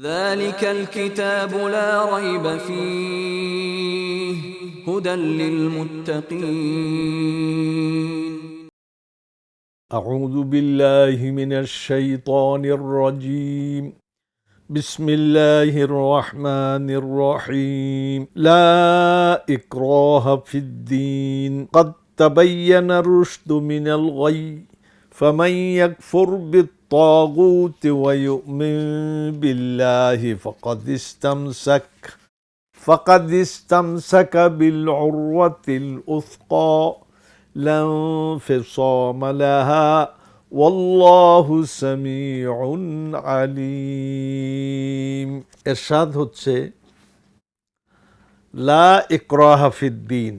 ذلك الكتاب لا ريب فيه هدى للمتقين. أعوذ بالله من الشيطان الرجيم. بسم الله الرحمن الرحيم. لا إكراه في الدين. قد تبين الرشد من الغي فمن يكفر بالطاغوت ويؤمن بالله فقد استمسك فقد استمسك بالعروة الأثقى لا انفصام لها والله سميع عليم এরশাদ হচ্ছে লা ইকরাহা ফিদ্দিন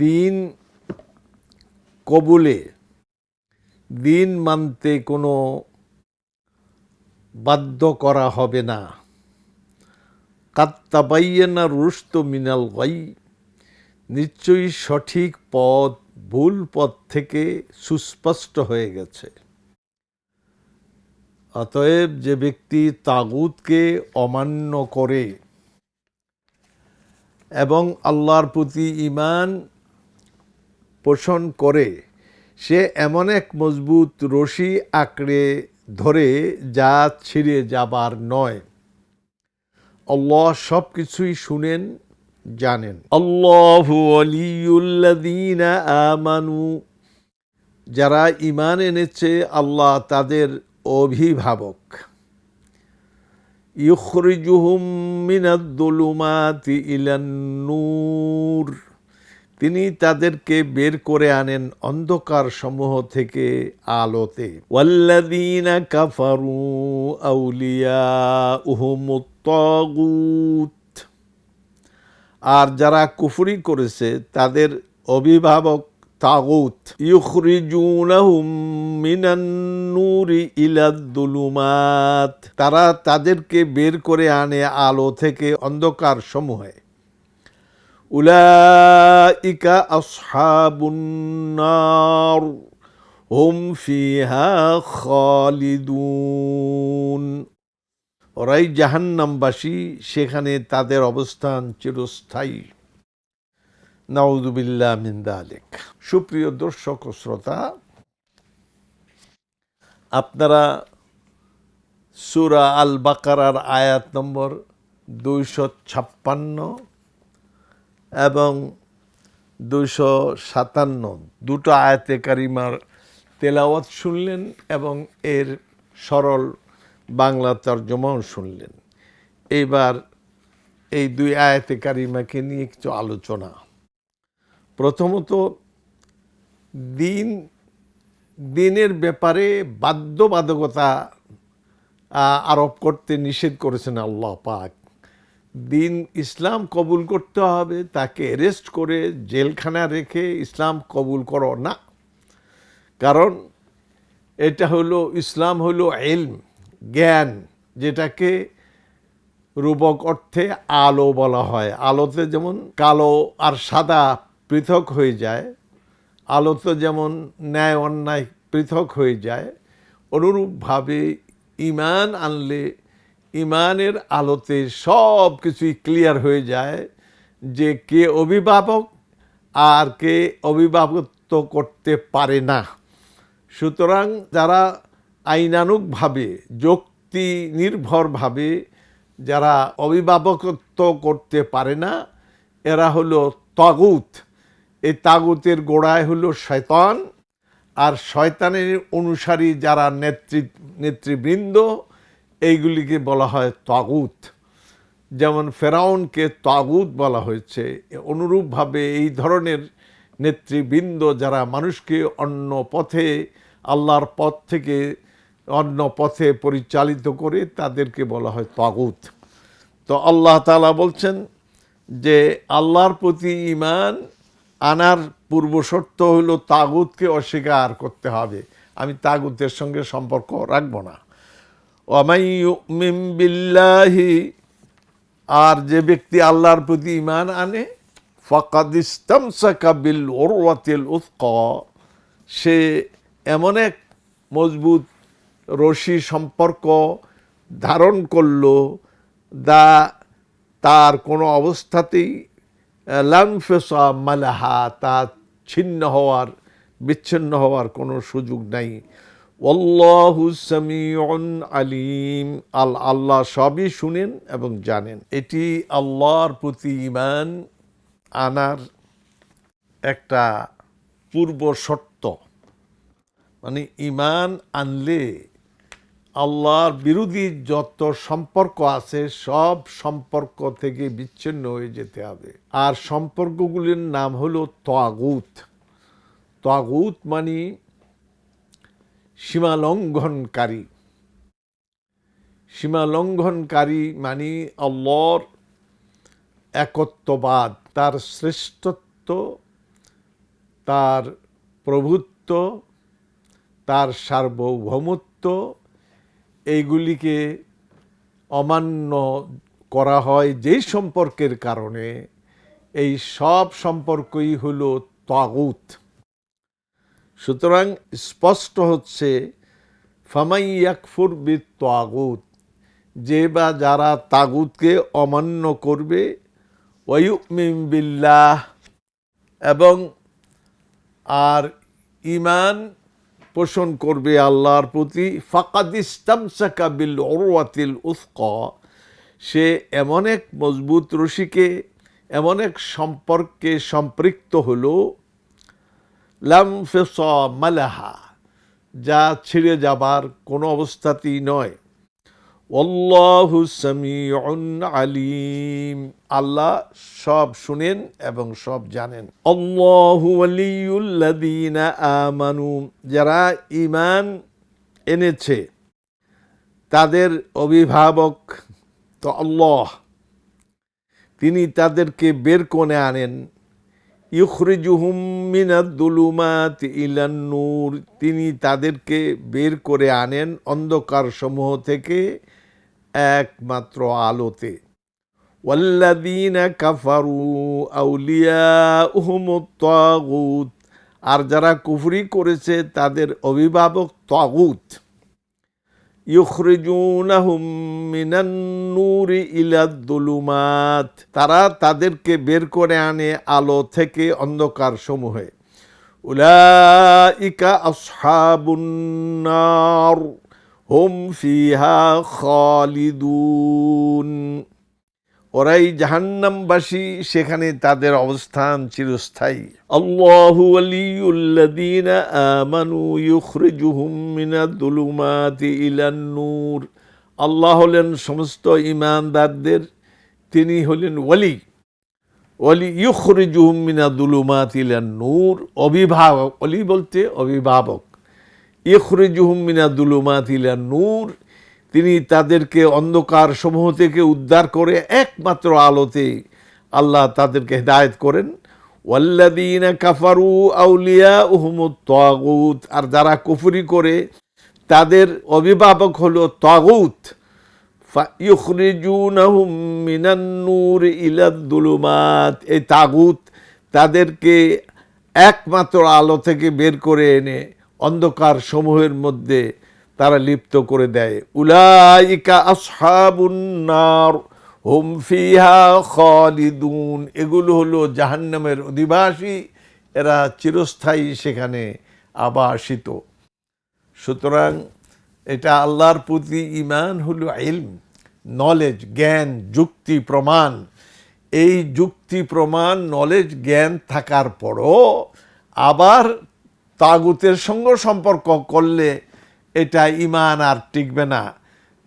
দিন কবুলে দিন মানতে কোনো বাধ্য করা হবে না। কাত্তাবাইয়ানা রুস্ত মিনাল গাই। নিশ্চয়ই সঠিক পথ, ভুল পথ থেকে সুস্পষ্ট হয়ে গেছে। অতএব যে ব্যক্তি তাগুতকে অমান্য করে এবং আল্লাহর প্রতি ইমান পোষণ করে সে এমন এক মজবুত রশি আঁকড়ে ধরে যা ছিঁড়ে যাবার নয়। আল্লাহ সব কিছুই শুনেন জানেন। আল্লাহু আমানু। যারা ঈমান এনেছে আল্লাহ তাদের অভিভাবক। ইউখরিজুহুম মিনাদ-দুলুমাতি ইলান নূর তিনি তাদেরকে বের করে আনেন অন্ধকার সমূহ থেকে আলোতে। ওয়াল্লাযীনা কাফারু তাগুত আর যারা কুফরি করেছে, তাদের অভিভাবক তাগুত। তারা তাদেরকে বের করে আনে আলো থেকে অন্ধকার সমূহে। উলাইকা আসহাবুন নার, হুম ফিহা খালিদুন। ওরাই জাহান্নামবাসী, সেখানে তাদের অবস্থান চিরস্থায়ী। নাউদুবিল্লাহ মিন্দা আলেক সুপ্রিয় দর্শক শ্রোতা, আপনারা সুরা আল বাকারার আয়াত নম্বর দুইশো ছাপ্পান্ন এবং দুশো সাতান্ন, দুটো আয়াতে কারিমার তেলাওয়াত শুনলেন এবং এর সরল বাংলা তর্জমাও শুনলেন। এইবার এই দুই আয়াতে কারিমাকে নিয়ে কিছু আলোচনা। প্রথমত, দিন, দিনের ব্যাপারে বাধ্যবাধকতা আরোপ করতে নিষেধ করেছেন আল্লাহ পাক। দিন ইসলাম কবুল করতে হবে, তাকে অ্যারেস্ট করে জেলখানা রেখে ইসলাম কবুল করো না। কারণ এটা হলো, ইসলাম হলো এলম জ্ঞান, যেটাকে রূপক অর্থে আলো বলা হয়। আলোতে যেমন কালো আর সাদা পৃথক হয়ে যায়, আলোতে যেমন ন্যায় অন্যায় পৃথক হয়ে যায়, অনুরূপভাবে ইমান আনলে ইমানের আলোতে সব কিছুই ক্লিয়ার হয়ে যায় যে কে অভিভাবক আর কে অভিভাবকত্ব করতে পারে না। সুতরাং যারা আইনানুগভাবে যুক্তি নির্ভরভাবে যারা অভিভাবকত্ব করতে পারে না, এরা হলো তাগুত। এই তাগুতের গোড়ায় হলো শয়তান। আর শয়তানের অনুসারী যারা নেতৃ, নেতৃবৃন্দ এইগুলিকে বলা হয় তাগুত। যেমন ফেরাউনকে তাগুত বলা হয়েছে, অনুরূপভাবে এই ধরনের নেতৃবৃন্দ যারা মানুষকে অন্য পথে, আল্লাহর পথ থেকে অন্য পথে পরিচালিত করে তাদেরকে বলা হয় তাগুত। তো আল্লাহ তালা বলছেন যে, আল্লাহর প্রতি ইমান আনার পূর্ব শর্ত হলো তাগুতকে অস্বীকার করতে হবে। আমি তাগুতের সঙ্গে সম্পর্ক রাখব না। ওয়ামাই ইউমিন বিল্লাহি, আর যে ব্যক্তি আল্লাহর প্রতি ইমান আনে, ফাকাদ ইস্তামসাকা বিল উরওয়াতিল উসকা, সে এমন এক মজবুত রশি সম্পর্ক ধারণ করল দা তার কোনো অবস্থাতেই লাংফেসা মালাহা, তা ছিন্ন হওয়ার, বিচ্ছিন্ন হওয়ার কোনো সুযোগ নাই। আলিম। আল আল্লাহ সবই শুনেন এবং জানেন। এটি আল্লাহর প্রতি ইমান আনার একটা পূর্ব শর্ত। মানে ইমান আনলে আল্লাহর বিরোধী যত সম্পর্ক আছে, সব সম্পর্ক থেকে বিচ্ছিন্ন হয়ে যেতে হবে। আর সম্পর্কগুলির নাম হলো তাগুত। তাগুত মানে সীমালঙ্ঘনকারী। সীমালঙ্ঘনকারী মানে আল্লাহর একত্ববাদ, তার শ্রেষ্ঠত্ব, তার প্রভুত্ব, তার সার্বভৌমত্ব, এইগুলিকে অমান্য করা হয় যেই সম্পর্কের কারণে। এই সব সম্পর্কই হলো তাগুত। সুতরাং স্পষ্ট হচ্ছে ফামাইয়াকফুর তাগুত যে বা যারা তাগুতকে অমান্য করবে ওয়ুমিম বিল্লাহ, এবং আর ইমান পোষণ করবে আল্লাহর প্রতি, ফাকাদ ইস্তামসাকা বিল ওরওয়াতিল উস্ক, সে এমন এক মজবুত রশিকে, এমন এক সম্পর্কে সম্পৃক্ত হলো লাম ফেসা মালাহা যা ছিঁড়ে যাবার কোনো অবস্থাতেই নয়। অল্লাহু আলিম। আল্লাহ সব শুনেন এবং সব জানেন। অল্লাহু ওয়ালিউল্লাযীনা আমানু, যারা ঈমান এনেছে, তাদের অভিভাবক তো আল্লাহ। তিনি তাদেরকে বের করে আনেন। ইউখরিজুহুম মিনাদ-দুলুমাত ইলান নূর। তিনি তাদেরকে বের করে আনেন অন্ধকার সমূহ থেকে একমাত্র আলোতে। ওয়াল্লাযীনা কাফারু আউলিয়াউহুমুত তাগুত আর যারা কুফরি করেছে, তাদের অভিভাবক তাগুত ইউখরিজুনাহুম মিনান নূরি ইলাদ তারা তাদেরকে বের করে আনে আলো থেকে অন্ধকার সমূহে। উলাইকা হুম ফিহা খালিদুন। ওরাই জাহান্নামবাসী, সেখানে তাদের অবস্থান চিরস্থায়ী। আল্লাহু ওয়ালিউল্লাযীনা আমানু ইউখরিজুহুম মিনাদ-দুলুমাতি ইলান নূর। আল্লাহ হলেন সমস্ত ঈমানদারদের, তিনি হলেন ওয়ালি। ওয়ালি ইউখরিজুহুম মিনাদ-দুলুমাতি ইলান নূর, অভিভাবক, ওয়ালি বলতে অভিভাবক। ইখরিজুহুম মিনাদ-দুলুমাতি ইলান নূর তিনি তাদেরকে অন্ধকার সমূহ থেকে উদ্ধার করে একমাত্র আলোতে আল্লাহ তাদেরকে হেদায়ত করেন। ওয়াল্লাদিন কাফারু আউলিয়া উহমুদ তাগুত আর যারা কুফুরি করে তাদের অভিভাবক হলো তাগুত ইউখরিজুনাহুম মিনান নূর ইলাদ-দুলুমাত এই তাগুত তাদেরকে একমাত্র আলো থেকে বের করে এনে অন্ধকার সমূহের মধ্যে তারা লিপ্ত করে দেয়। উলাইকা আসহাবুন্নার হুম ফিহা খালিদুন। এগুলো হলো জাহান্নামের অধিবাসী, এরা চিরস্থায়ী সেখানে আবাসিত। সুতরাং এটা আল্লাহর প্রতি ইমান হলো ইলম নলেজ জ্ঞান, যুক্তি, প্রমাণ। এই যুক্তি, প্রমাণ নলেজ জ্ঞান থাকার পরও আবার তাগুতের সঙ্গে সম্পর্ক করলে এটা ইমান আর টিকবে না।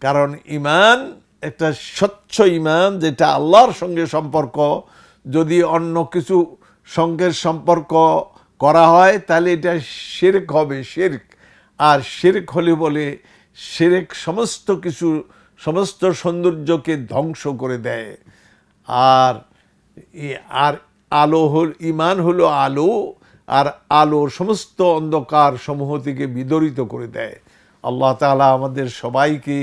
কারণ ইমান একটা স্বচ্ছ ইমান যেটা আল্লাহর সঙ্গে সম্পর্ক। যদি অন্য কিছু সঙ্গে সম্পর্ক করা হয়, তাহলে এটা শেরেক হবে, শেরক। আর শেরেক হলে বলে শেরেক সমস্ত কিছু, সমস্ত সৌন্দর্যকে ধ্বংস করে দেয়। আর আর আলো হল ইমান হলো আলো, আর আলো সমস্ত অন্ধকার সমূহ থেকে বিদরিত করে দেয়। আল্লাহ তালা আমাদের সবাইকে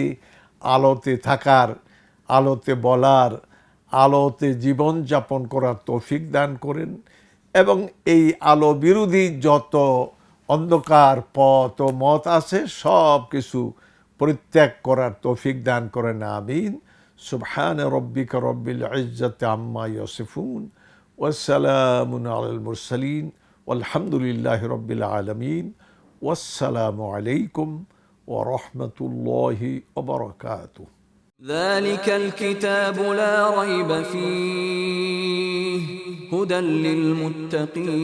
আলোতে থাকার, আলোতে বলার, আলোতে জীবন যাপন করার তৌফিক দান করেন এবং এই আলো বিরোধী যত অন্ধকার পথ ও মত আছে সব কিছু পরিত্যাগ করার তৌফিক দান করেন, আমিন। সুবহান রব্বিক রব্বিল ইজ্জত আম্মা ইউসিফুন ওয়াসসালামু আলাল মুরসালিন। ওয়ালহামদুলিল্লাহি রব্বিল আলামিন। ওয়াসসালামু আলাইকুম ورحمة الله وبركاته. ذلك الكتاب لا ريب فيه هدى للمتقين.